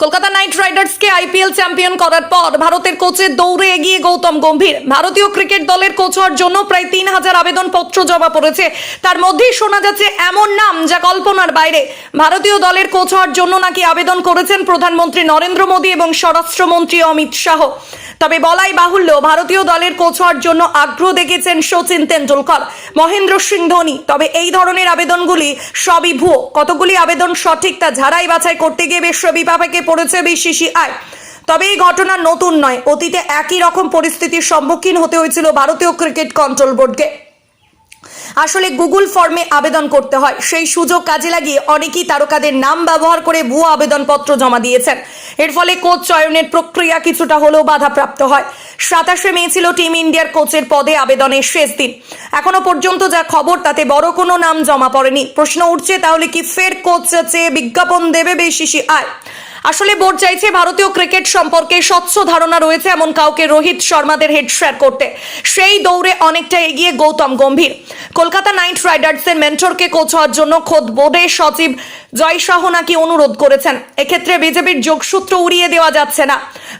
Kolkata night রাইডার্সকে IPL champion করার পর ভারতের দৌড়ে এগিয়ে গৌতম গম্ভীর। ভারতীয় ক্রিকেট দলের কোচ হওয়ার জন্য প্রায় তিন হাজার জমা পড়েছে। তার মধ্যেই শোনা যাচ্ছে এমন নাম যা কল্পনার বাইরে। ভারতীয় দলের কোচ হওয়ার জন্য নাকি আবেদন করেছেন প্রধানমন্ত্রী নরেন্দ্র মোদী এবং স্বরাষ্ট্রমন্ত্রী অমিত শাহ। তবে বলাই বাহুল্য, ভারতীয় দলের কোচ হওয়ার জন্য আগ্রহ দেখেছেন সচিন তেন্ডুলকর। মহেন্দ্র সিং ধোনি। তবে এই ধরনের আবেদনগুলি সবই ভুয়ো। কতগুলি আবেদন সঠিক তা ঝাড়াই বাছাই করতে গিয়ে বিশ্ববিভাগে পড়েছে বিসিসিআই তবে এই ঘটনা নতুন নয়। অতীতে একই রকম পরিস্থিতির সম্মুখীন হতে হয়েছিল ভারতীয় ক্রিকেট কন্ট্রোল বোর্ডকে। আসলে গুগল ফর্মে আবেদন করতে হয়। সেই সুযোগ কাজে লাগিয়ে অনেকেই তারকাদের নাম ব্যবহার করে ভুয়ো আবেদনপত্র জমা দিয়েছেন। এর ফলে কোচ চয়নের প্রক্রিয়া কিছুটা হলেও বাধাপ্রাপ্ত হয়। সাতাশে মে ছিল টিম ইন্ডিয়ার কোচের পদে আবেদনের শেষ দিন। এখনও পর্যন্ত যা খবর, তাতে বড় কোনো নাম জমা পড়েনি। প্রশ্ন উঠছে, তাহলে কি ফের কোচ চেয়ে বিজ্ঞাপন দেবে বেশি বিসিসিআই আসলে বোর্ড চাইছে ভারতীয় ক্রিকেট সম্পর্কে স্বচ্ছ ধারণা রয়েছে এমন কাউকে রোহিত শর্মাদের হেড শেয়ার করতে। সেই দৌড়ে অনেকটা এগিয়ে গৌতম গম্ভীর। কলকাতা নাইট রাইডার্সের মেন্টরকে কোচ হওয়ার জন্য খোদ বোর্ডের সচিব জয় শাহ নাকি অনুরোধ করেছেন। এক্ষেত্রে বিজেপির যোগসূত্র উড়িয়ে দেওয়া যাচ্ছে না।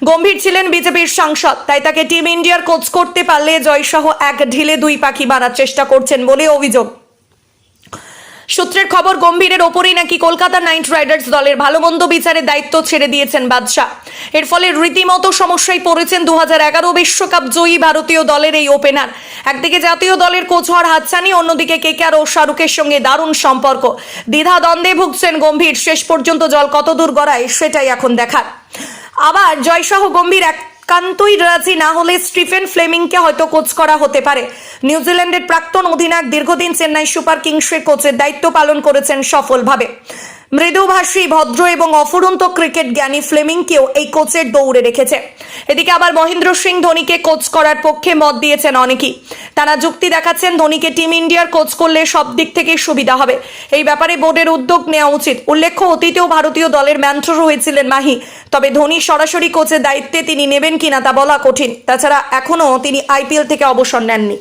গম্ভীর ছিলেন বিজেপির সাংসদ, তাই তাকে টিম ইন্ডিয়ার কোচ করতে পারলে জয় শাহ এক ঢিলে দুই পাখি মারার চেষ্টা করছেন বলে অভিযোগ। সূত্রের খবর গম্ভীরের ওপরেই নাকি কলকাতা নাইট রাইডার্স দলের ভালো মন্দ বিচারের দায়িত্ব ছেড়ে দিয়েছেন বাদশাহ। এর ফলে রীতিমতো সমস্যায় পড়েছেন দু বিশ্বকাপ জয়ী ভারতীয় দলের এই ওপেনার। একদিকে জাতীয় দলের কোচ হওয়ার হাতছানি, অন্যদিকে কেকেআর ও শাহরুখের সঙ্গে দারুণ সম্পর্ক। দ্বিধা দ্বন্দ্বে ভুগছেন গম্ভীর। শেষ পর্যন্ত জল কত দূর গড়ায় সেটাই এখন দেখার। আবার জয়সহ গম্ভীর একান্তই রাজি না হলে স্টিফেন ফ্লেমিংকে হয়তো কোচ করা হতে পারে। নিউজিল্যান্ডের প্রাক্তন অধিনায়ক দীর্ঘদিন চেন্নাই সুপার কিংসের কোচের দায়িত্ব পালন করেছেন সফলভাবে। মৃদুভাষী, ভদ্র এবং অফুরন্ত ক্রিকেট জ্ঞানী ফ্লেমিংকেও এই কোচের দৌড়ে রেখেছে। এদিকে আবার মহেন্দ্র সিং ধোনিকে কোচ করার পক্ষে মত দিয়েছেন অনেকেই। তারা যুক্তি দেখাচ্ছেন ধোনিকে টিম ইন্ডিয়ার কোচ করলে সব দিক থেকে সুবিধা হবে। এই ব্যাপারে বোর্ডের উদ্যোগ নেওয়া উচিত। উল্লেখ্য, অতীতেও ভারতীয় দলের ম্যান্টর হয়েছিলেন মাহি। তবে ধোনি সরাসরি কোচের দায়িত্বে তিনি নেবেন কিনা তা বলা কঠিন। তাছাড়া এখনও তিনি আইপিএল থেকে অবসর নেননি।